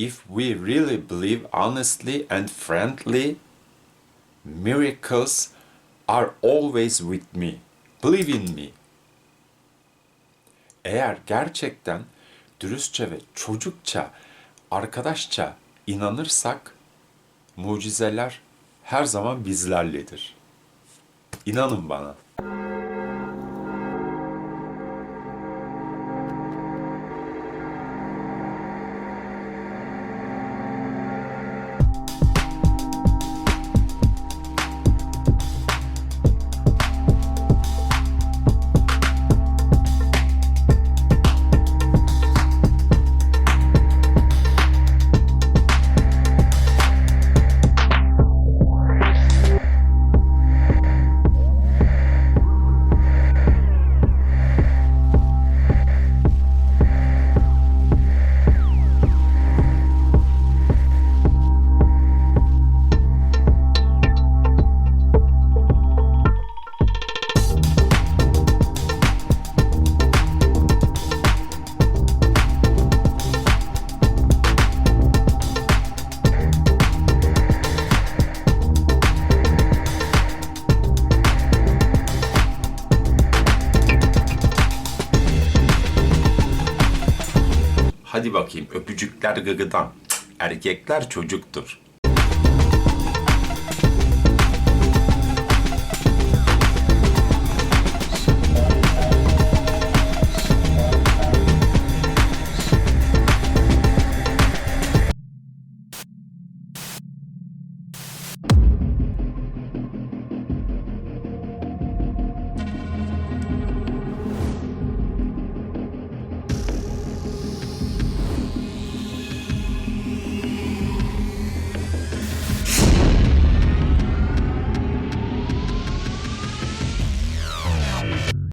if we really believe honestly and friendly, miracles are always with me. Believe in me. Eğer gerçekten dürüstçe ve çocukça, arkadaşça inanırsak mucizeler her zaman bizlerledir. İnanın bana. Hadi bakayım öpücükler gıgıdan. Erkekler çocuktur.